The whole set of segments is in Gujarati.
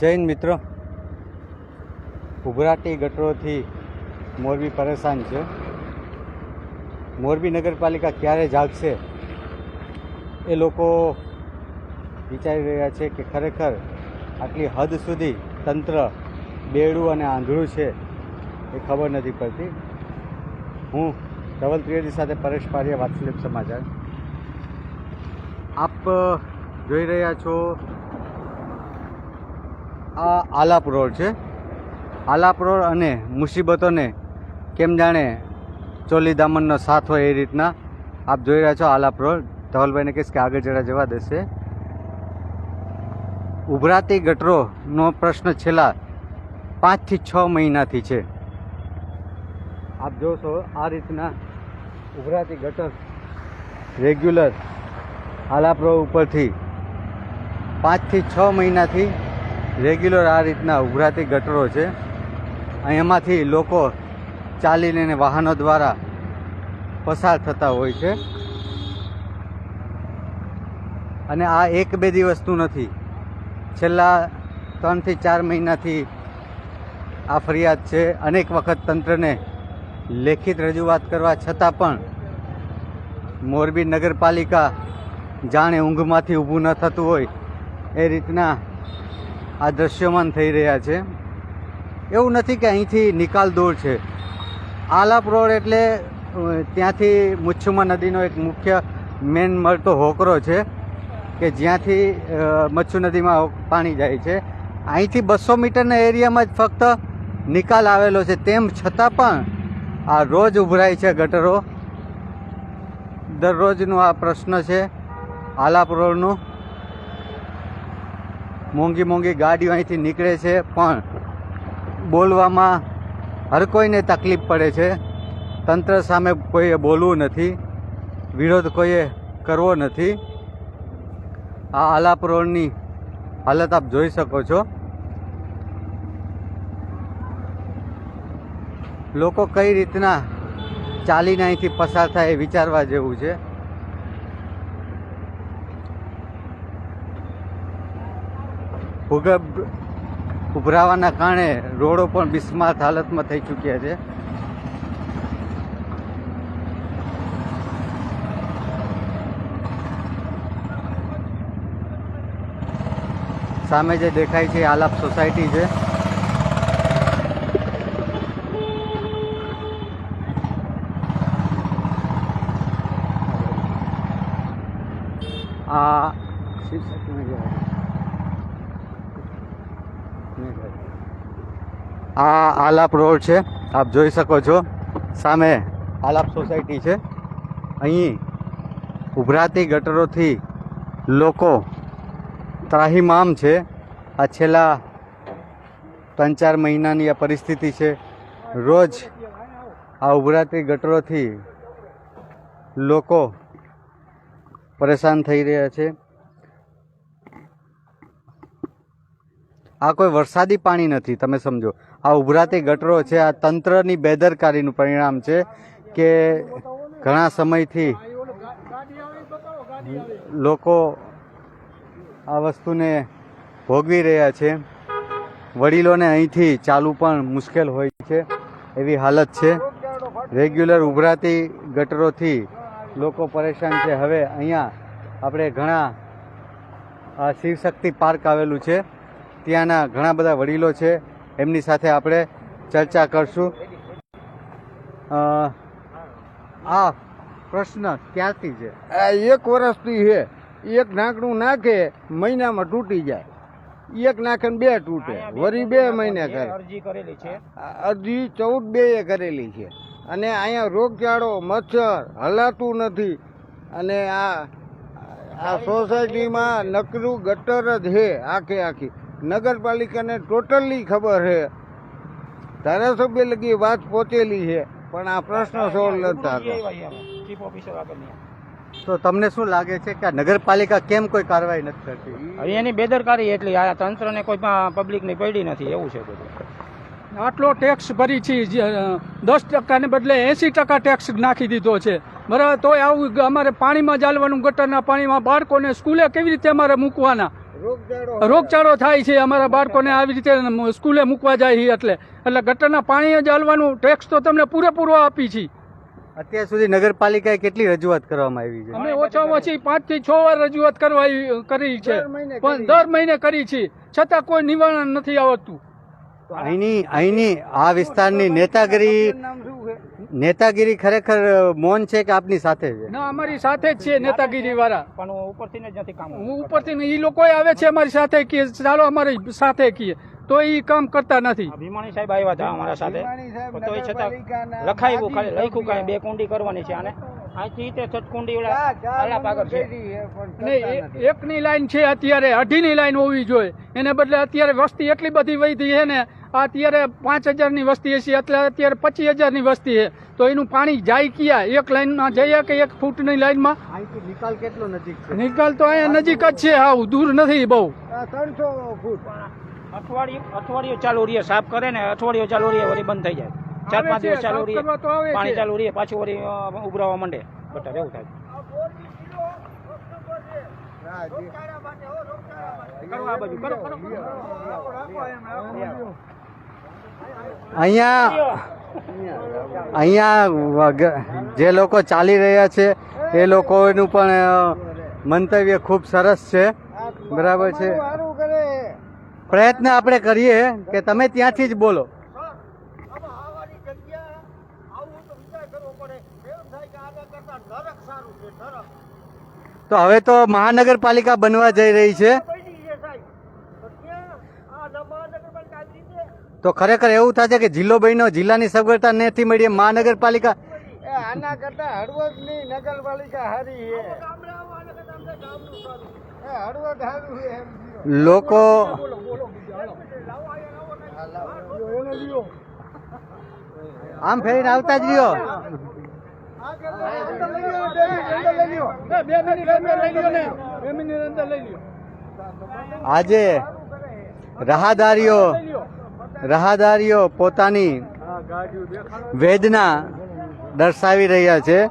જૈન મિત્રો. ઉભરાટી ગટરોથી મોરબી પરેશાન છે. મોરબી નગરપાલિકા ક્યારે જાગશે એ લોકો વિચારી રહ્યા છે કે ખરેખર આટલી હદ સુધી તંત્ર બેડું અને આંધળું છે એ ખબર નથી પડતી. હું ધવલ ત્રિવેદી સાથે પરેશ પારિયા વાત્સલ્ય સમાચાર. આપ જોઈ રહ્યા છો આ આલાપ રોડ છે. આલાપ રોડ અને મુસીબતોને કેમ જાણે ચોલી દામનનો સાથ હોય એ રીતના આપ જોઈ રહ્યા છો આલાપ રોડ ધવલભાઈને કહીશ કે આગળ જરા જવા દેશે. ઉભરાતી ગટરોનો પ્રશ્ન છેલ્લા પાંચથી છ મહિનાથી છે. આપ જોશો આ રીતના ઉભરાતી ગટર રેગ્યુલર આલાપ રોડ ઉપરથી પાંચથી છ મહિનાથી રેગ્યુલર આ રીતના ઉભરાતી ગટરો છે. એમાંથી લોકો ચાલીને વાહનો દ્વારા પસાર થતા હોય છે. અને આ એક બે દિવસનું નથી. છેલ્લા ત્રણથી ચાર મહિનાથી આ ફરિયાદ છે. અનેક વખત તંત્રને લેખિત રજૂઆત કરવા છતાં પણ મોરબી નગરપાલિકા જાણે ઊંઘમાંથી ઊભું ન થતું હોય એ રીતના આ દ્રશ્યમાન થઈ રહ્યા છે. એવું નથી કે અહીંથી નિકાલ દૂર છે. આલાપ રોડ એટલે ત્યાંથી મુચ્છુમા નદીનો એક મુખ્ય મેન મળતો હોકરો છે, કે જ્યાંથી મચ્છુ નદીમાં પાણી જાય છે. અહીંથી બસો મીટરના એરિયામાં જ ફક્ત નિકાલ આવેલો છે. તેમ છતાં પણ આ રોજ ઉભરાય છે ગટરો. દરરોજનો આ પ્રશ્ન છે આલાપ રોડનું. મોંઘી મોંઘી ગાડીઓ અહીંથી નીકળે છે, પણ બોલવામાં હર કોઈને તકલીફ પડે છે. તંત્ર સામે કોઈએ બોલવું નથી, વિરોધ કોઈએ કરવો નથી. આ આલાપ રોડની હાલત આપ જોઈ શકો છો. લોકો કઈ રીતના ચાલીને અહીંથી પસાર થાય એ વિચારવા જેવું છે. ભૂગર્ભ ઉભરાવાના કારણે રોડો પણ બિસ્માત હાલતમાં થઈ ચૂક્યા છે. સામે જે દેખાય છે આલાપ સોસાયટી છે. આ આ આલાપ રોડ છે, આપ જોઈ શકો છો. સામે આલાપ સોસાયટી છે. અહીં ઉભરાતી ગટરોથી લોકો ત્રાહિમામ છે. આ છેલ્લા ત્રણ ચાર મહિનાની આ પરિસ્થિતિ છે. રોજ આ ઉભરાતી ગટરોથી લોકો પરેશાન થઈ રહ્યા છે. આ કોઈ વરસાદી પાણી નથી, તમે સમજો. આ ઉભરાતી ગટરો છે, આ તંત્રની બેદરકારીનું પરિણામ છે કે ઘણા સમયથી લોકો આ વસ્તુને ભોગવી રહ્યા છે. વડીલોને અહીંથી ચાલવું પણ મુશ્કેલ હોય છે, એવી હાલત છે. રેગ્યુલર ઉભરાતી ગટરોથી લોકો પરેશાન છે. હવે અહીંયા આપણે ઘણા આ શિવશક્તિ પાર્ક આવેલું છે. ત્યાંના ઘણા બધા વડીલો છે. એમની સાથે આપણે ચર્ચા કરશું. આ પ્રશ્ન ક્યાંથી છે? આ એક વર્ષથી છે. એક નાકડું નાખે મહિનામાં તૂટી જાય. એક નાખે ને બે તૂટે. વરી બે મહિને કરે. અરજી કરેલી છે. અરજી ચૌદ બે એ કરેલી છે. અને અહીંયા રોગચાળો મચ્છર હલાતું નથી. અને આ આ સોસાયટીમાં નકરું ગટર જ છે આખે આખી. નગરપાલિકાને ટોટલી ખબર છે. ધારાસભ્ય લગી વાત પહોંચેલી છે પણ આ પ્રશ્ન સોલ્વ નથી તો તમને શું લાગે છે કે આ નગરપાલિકા કેમ કોઈ કાર્યવાહી નથી કરતી? એની બેદરકારી એટલી આ તંત્રને કોઈ પબ્લિકની પડી નથી એવું છે બધું. આટલો ટેક્સ ભરી છે જે, દસ ટકાને બદલે એંસી ટકા ટેક્સ નાખી દીધો છે. બરાબર તોય આવું અમારે પાણીમાં ચાલવાનું ગટરના પાણીમાં બાળકોને સ્કૂલે કેવી રીતે અમારે મૂકવાના? રોગચાળો થાય છે. અમારા બાળકોને આવી રીતે સ્કૂલે મૂકવા જાય છે એટલે. એટલે ગટરના પાણી જ હાલવાનું. ટેક્સ તો તમને પૂરેપૂરો આપી છે. અત્યાર સુધી નગરપાલિકાએ કેટલી રજૂઆત કરવામાં આવી છે? અમે ઓછામાં ઓછી પાંચથી છ વાર રજૂઆત કરવા કરી છે. પણ દર મહિને કરી છે. છતાં કોઈ નિવારણ નથી આવતું. અહીંની અહીંની આ વિસ્તારની નેતાગીરી નેતાગીરી ખરેખર મૌન છે કે આપની સાથે છે? ના અમારી સાથે જ છે નેતાગીરી વાળા પણ ઉપરથી જ નથી કામ હું ઉપરથી એ લોકો આવે છે અમારી સાથે કે ચાલો અમારી સાથે કીએ. તો એ કામ કરતા નથી. ભીમાણી સાહેબ આવ્યા હતા અમારા સાથે. તો એ છતાં લખાયું ખાલી લખ્યું કાંઈ બે કુંડી કરવાની છે આને. એકની લાઈન છે અત્યારે અઢીની લાઈન હોવી જોઈએ. એને બદલે અત્યારે વસ્તી એટલી બધી વધી છે ને અત્યારે પાંચ હજારની વસ્તી છે એટલે અત્યારે પચીસ હજારની વસ્તી છે. તો એનું પાણી જાય ક્યાં? એક લાઈનમાં જઈએ કે એક ફૂટની લાઈનમાં? નિકાલ કેટલો નજીક છે? નિકાલ તો અહીંયા નજીક જ છે હાવ દૂર નથી બહુ. આ ત્રણસો ફૂટ. અઠવાડિયું અઠવાડિયું ચાલુ રહીએ સાફ કરે ને અઠવાડિયું ચાલુ રહીએ વળી બંધ થઈ જાય. ચાર પાંચ દિવસ ચાલુ રહીએ આવે પાણી ચાલુ રહીએ પાછું વળી ઉભરાવા માંડે. બટર એવું થાય. કરો આ બાજુ કરો કરો. અહીંયા અહીંયા જે લોકો ચાલી રહ્યા છે, એ લોકોનું પણ મંતવ્ય ખૂબ સરસ છે. બરાબર છે. પ્રયત્ન આપણે કરીએ કે તમે ત્યાંથી જ બોલો. તો હવે તો મહાનગરપાલિકા બનવા જઈ રહી છે. તો ખરેખર એવું થશે કે જિલ્લો બન્યો જિલ્લાની સગવડતા નથી મળી મહાનગરપાલિકા? આના કરતા હળવદની નગરપાલિકા હારી છે. છે. લોકો આમ ફેરીને આવતા જ રહ્યો. આજે રાહદારીઓ રાહદારીઓ પોતાની વેદના દર્શાવી રહ્યા છે.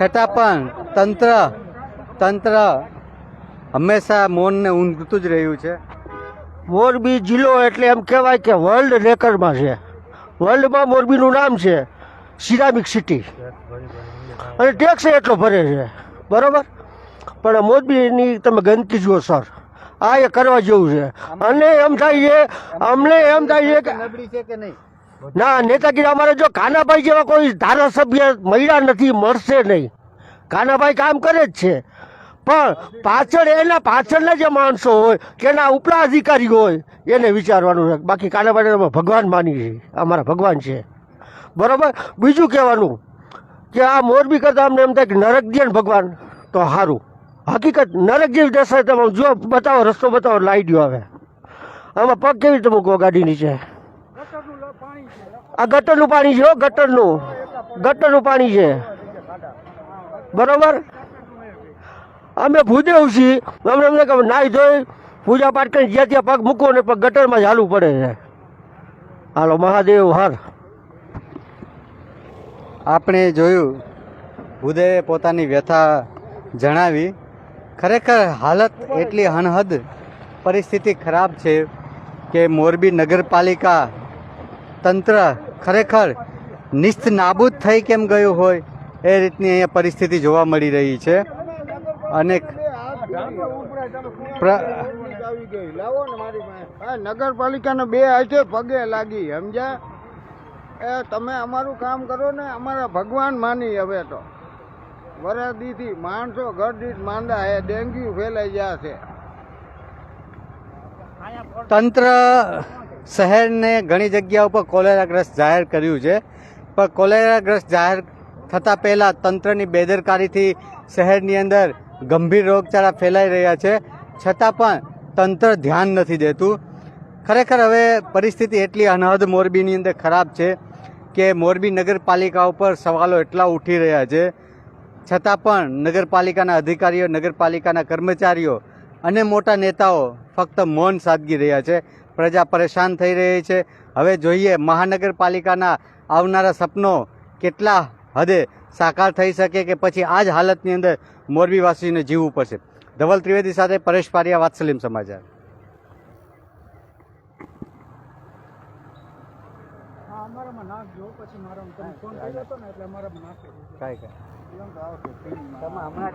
છતાં પણ તંત્ર તંત્ર હંમેશા મૌનને ઊંઘતું જ રહ્યું છે. મોરબી જિલ્લો એટલે એમ કહેવાય કે વર્લ્ડ રેકર્ડમાં છે. વર્લ્ડમાં મોરબીનું નામ છે સિરામિક સિટી અને ટેક્સ એટલો ભરે છે. બરોબર? પણ મોરબીની તમે ગંદકી જુઓ સર આ એ કરવા જેવું છે. અને એમ થાય છે અમને એમ થાય છે કે છે ના નેતાગીરી અમારે જો કાનાભાઈ જેવા કોઈ ધારાસભ્ય મળ્યા નથી મળશે નહીં. કાનાભાઈ કામ કરે જ છે. પણ પાછળ એના પાછળના જે માણસો હોય કે એના ઉપલા અધિકારી હોય એને વિચારવાનું છે. બાકી કાનાભાઈને અમે ભગવાન માની છીએ અમારા ભગવાન છે. બરાબર? બીજું કહેવાનું કે આ મોરબી કરતાં અમને એમ થાય કે નરક દે ભગવાન તો સારું હકીકત નરક જેવી દશા તમે જો બતાવો, રસ્તો બતાવો લાઈ દો હવે આમાં પગ કેવી રીતે મૂકવો ગાડી નીચે? આ ગટરનું પાણી છે ગટરનું. ગટરનું પાણી છે. બરોબર? અમે ભૂદેવ છીએ. અમને એમને કે નાહી ધોઈ, પૂજા પાઠ કરી જ્યાં ત્યાં પગ મૂકવો ને પગ ગટરમાં જ પડે છે. હાલો, મહાદેવ હર આપણે જોયું, ભૂદેવે પોતાની વ્યથા જણાવી ખરેખર હાલત એટલી અનહદ પરિસ્થિતિ ખરાબ છે કે મોરબી નગરપાલિકા તંત્ર ખરેખર નિસ્ત નાબૂદ થઈ કેમ ગયું હોય એ રીતની અહીંયા પરિસ્થિતિ જોવા મળી રહી છે. અને નગરપાલિકાને બે હાથે પગે લાગી, સમજ્યા? તમે અમારું કામ કરો ને, અમારા ભગવાન માની હવે તો. વરદીથી માણસો ઘર દીઠ માંદા હે ડેન્ગ્યુ ફેલાઈ ગયા છે. તંત્ર શહેરને ઘણી જગ્યા ઉપર કોલેરાગ્રસ્ત જાહેર કર્યું છે, પણ કોલેરાગ્રસ્ત જાહેર થતાં પહેલાં તંત્રની બેદરકારીથી શહેરની અંદર ગંભીર રોગચાળા ફેલાઈ રહ્યા છે. છતાં પણ તંત્ર ધ્યાન નથી દેતું. ખરેખર હવે પરિસ્થિતિ એટલી અનહદ મોરબીની અંદર ખરાબ છે કે મોરબી નગરપાલિકા ઉપર સવાલો એટલા ઉઠી રહ્યા છે છતાં પણ નગરપાલિકાના અધિકારીઓ નગરપાલિકાના કર્મચારીઓ અને મોટા નેતાઓ ફક્ત મૌન સાદગી રહ્યા છે. પ્રજા પરેશાન થઈ રહી છે. હવે જોઈએ મહાનગરપાલિકાના આવનારા સપનો કેટલા હદે સાકાર થઈ શકે કે પછી આ જ હાલતની અંદર મોરબીવાસીને જીવવું પડશે. ધવલ ત્રિવેદી સાથે પરેશ પારિયા વાત્સલ્યમ સમાચાર. અમારામાં નાખજો પછી મારા તમે ફોન કર્યો હતો ને એટલે અમારામાં નાખી દીધો કાંઈ. เรื่องเราเกิดขึ้นมา